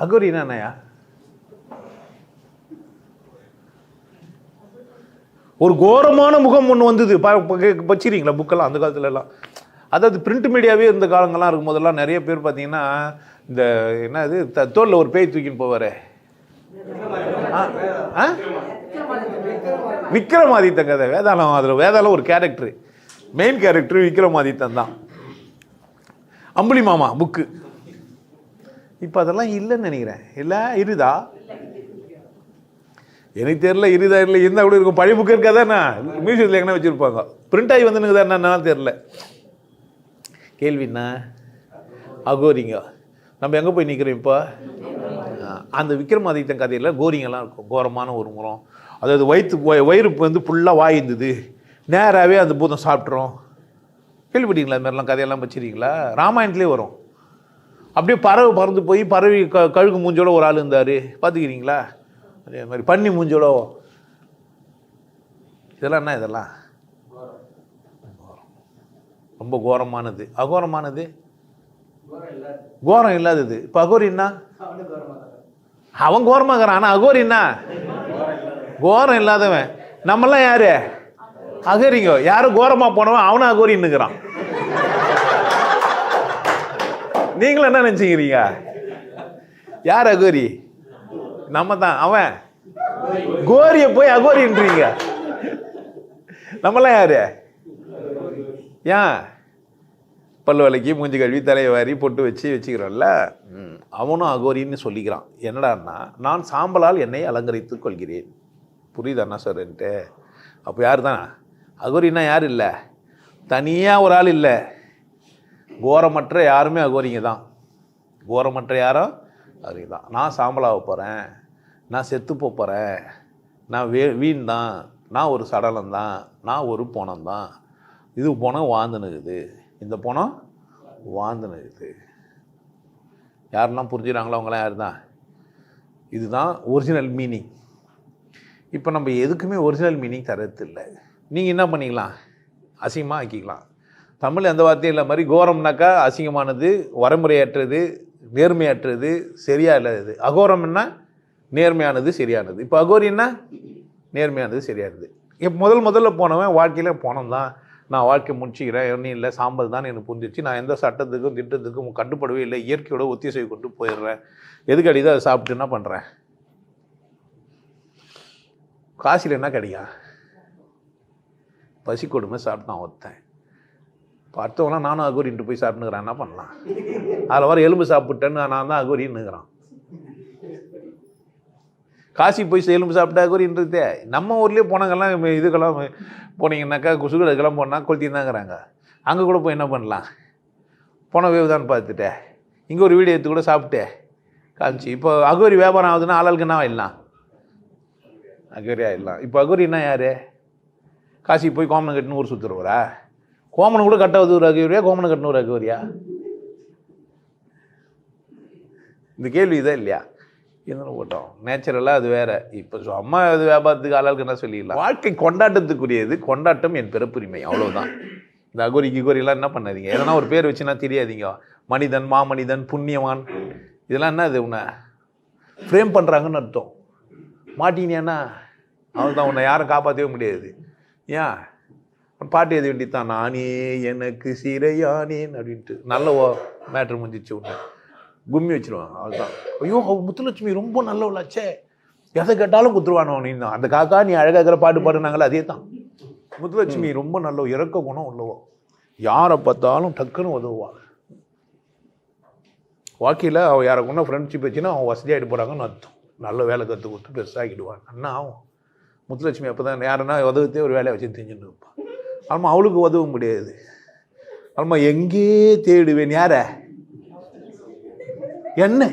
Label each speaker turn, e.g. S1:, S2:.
S1: அகோரினா என்னையா ஒரு கோரமான முகம் ஒன்று வந்தது. ப- வச்சிருக்கீங்களா புக்கெல்லாம் அந்த காலத்துல எல்லாம் அதாவது பிரிண்ட் மீடியாவே இருந்த காலங்கள்லாம் இருக்கும் போதெல்லாம் நிறைய பேர் பார்த்தீங்கன்னா இந்த என்ன இது த- தோல்ல ஒரு பேய் தூக்கின்னு போவார். ஆ? ஆ? விக்ரமாதித்தன் கதை வேதாளம் அதில் வேதாளம் ஒரு கேரக்டர் மெயின் கேரக்டர் விக்ரமாதித்தன் தான். அம்புலி மாமா புக்கு இப்போ அதெல்லாம் இல்லைன்னு நினைக்கிறேன். இல்லை இருதா? எனக்கு தெரியல இருதா இல்லை இருந்தால் கூட இருக்கும். பழைய புக்கு இருக்காதானே மியூசியத்தில் எங்கன்னா வச்சுருப்பாங்க. பிரிண்ட் ஆகி வந்துனுக்குதா என்னன்னு தெரில கேள்விண்ணா அகோரிங்க. நம்ம எங்கே போய் நிற்கிறோம் இப்போ? அந்த விக்ரமாதித்தன் கதையில் கோரிங்கெல்லாம் இருக்கும். கோரமான ஒரு முறம். அதாவது வயிற்று வயிறு வந்து ஃபுல்லாக வாய் இருந்தது நேராகவே அந்த பூதம் சாப்பிட்றோம் கேள்விப்பட்டீங்களா அது மாதிரிலாம் கதையெல்லாம் வச்சுருக்கீங்களா? ராமாயணத்துலேயே வரும். அப்படியே பறவை பறந்து போய் பறவை க கழுகு மூஞ்சோட ஒரு ஆள் இருந்தார். பார்த்துக்கிறீங்களா? அதே மாதிரி பன்னி மூஞ்சோட. இதெல்லாம் என்ன இதெல்லாம்? ரொம்ப கோரமானது. அகோரமானது? கோரம் இல்லாதது. இப்போ அகோரி என்ன? அவன் கோரமாகறான் ஆனால் அகோரி என்ன? கோரம் இல்லாதவன். நம்மெல்லாம் யாரு? அகரிங்க. யாரும் கோரமாக போனவன்? அவனும் அகோரின்னுக்கிறான். நீங்களும் என்ன நினச்சிக்கிறீங்க? யார் அகோரி? நம்ம தான் அவன். கோரியை போய் அகோரின்றீங்க. நம்மளாம் யாரு? ஏன்? பல்லு விலைக்கு மூஞ்சி கழுவி தலையை வாரி பொட்டு வச்சு வச்சுக்கிறோம்ல. ம், அவனும் அகோரின்னு சொல்லிக்கிறான். என்னடான்னா நான் சாம்பலால் என்னை அலங்கரித்துக் கொள்கிறேன். புரியுதாண்ணா சார்ன்ட்டு அப்போ யார் தான் அகோரின்னா யார் இல்லை? தனியாக ஒரு ஆள் இல்லை. கோரமற்ற யாருமே அகோரிங்க தான். கோரமற்ற யாரும் அகோரிங்க தான் நான் சாம்பலாக போகிறேன் நான் செத்து போகிறேன் நான் வே வீண் தான். நான் ஒரு சடலம் தான். நான் ஒரு பணம் தான். இது பணம் வாழ்ந்துனுக்குது. இந்த பணம் வாழ்ந்துனுக்குது. யாரெல்லாம் புரிஞ்சுக்கிறாங்களோ அவங்களாம் யார் தான் இதுதான் ஒரிஜினல் மீனிங் இப்போ நம்ம எதுக்குமே ஒரிஜினல் மீனிங் தரதில்லை நீங்கள் என்ன பண்ணிக்கலாம்? அசிங்கமாக ஆக்கிக்கலாம். தமிழ் எந்த வார்த்தையும் இல்லை. மாதிரி கோரம்னாக்கா அசிங்கமானது வரமுறையற்றது நேர்மையற்றது சரியா இல்லாதது அகோரம்னா நேர்மையானது சரியானது. இப்போ அகோரின்னா நேர்மையானது சரியானது. இப்போ முதல் முதல்ல போனவன் வாழ்க்கையில் போனோம் தான் நான் வாழ்க்கை முடிச்சுக்கிறேன் ஒன்றும் இல்லை சாம்பல் தான் எனக்கு புரிஞ்சிச்சு. நான் எந்த சட்டத்துக்கும் திட்டத்துக்கும் கட்டுப்படவே இல்லை. இயற்கையோட ஒத்திசை கொண்டு போயிடுறேன். எதுக்கு அடிதான் அதை சாப்பிட்டு என்ன பண்ணுறேன் காசில் என்ன கிடையா? பசி கொடுமை சாப்பிட்டான் ஒருத்தன். பார்த்தவங்களாம் நானும் அகோரின்ட்டு போய் சாப்பிட்டுக்கிறேன் என்ன பண்ணலாம்? அதில் வர எலும்பு சாப்பிட்டேன்னு நான் தான் அகோரின்னுக்கிறேன் காசி போய் எலும்பு சாப்பிட்டா அகோரின்றதே நம்ம ஊர்லேயே போனாங்கெல்லாம் இதுக்கெல்லாம் போனீங்கன்னாக்கா குசுகளுக்கெல்லாம் போனால் கொளுத்தின்னு அங்கே கூட போய் என்ன பண்ணலாம்? போன வேவ் தான் பார்த்துட்டேன். இங்கே ஒரு வீடியோ எடுத்து கூட சாப்பிட்டே காமிச்சு இப்போ அகோரி வியாபாரம் ஆகுதுன்னா ஆளாளுக்கு என்ன ஆயிடலாம்? அகோரி ஆயிடலாம். இப்போ அகோரின்னா யார்? காசி போய் கோமனம் கட்டினு ஊர் சுற்றுறவரா கோமனம் கூட கட்டாவது ஒரு அகோரியா கோமனை கட்டின ஒரு அகோரியா இந்த கேள்வி இதான் இல்லையா? இருந்தாலும் போட்டோம்? நேச்சுரலாக அது வேற. இப்போ சும்மா அம்மா அது வியாபாரத்துக்கு ஆளாளுக்கு என்ன சொல்லிடலாம்? வாழ்க்கை கொண்டாட்டத்துக்குரியது கொண்டாட்டம் என் பிறப்புரிமை. அவ்வளோதான் இந்த அகோரி கிகோரிலாம் என்ன பண்ணாதீங்க? எதனா ஒரு பேர் வச்சுன்னா தெரியாதீங்க. மனிதன் மாமனிதன் புண்ணியவான். இதெல்லாம் என்ன அது உன்னை? ஃப்ரேம் பண்ணுறாங்கன்னு அர்த்தம். மாட்டினியானா அவன் தான் உன்னை யாரும் காப்பாற்றவே முடியாது. ஏன்? பாட்டு எழுத வேண்டியதுதான் நானே எனக்கு சிறையானேன் அப்படின்ட்டு. நல்ல மேட்ரு முடிஞ்சிச்சு உன்னை கும்மி வச்சிருவாங்க அவ்வளோதான் ஐயோ முத்துலட்சுமி ரொம்ப நல்லவளாச்சே எதை கேட்டாலும் குத்துருவானோ நீ தான் அந்த காக்கா நீ அழகா இருக்கிற பாட்டு பாடுனாங்களே அதே தான் முத்துலட்சுமி ரொம்ப நல்ல இறக்க குணம் உள்ளவோ. யாரை பார்த்தாலும் டக்குன்னு உதவுவா. வாழ்க்கையில் அவள் யாரை கொண்டா ஃப்ரெண்ட்ஷிப் வச்சுன்னா அவன் வசதியாகிட்டு போகிறாங்கன்னு அர்த்தம். நல்ல வேலை கற்றுக் கொடுத்து பெருசாகிடுவான் அண்ணா ஆகும். முத்துலட்சுமி அப்போ தான் யாருன்னா உதவுத்தே ஒரு வேலையை வச்சு தெரிஞ்சுன்னு இருப்பான். ஆமாம் அவளுக்கு உதவ முடியாது. ஆமாம் எங்கே தேடுவேன். யாரை? என்ன?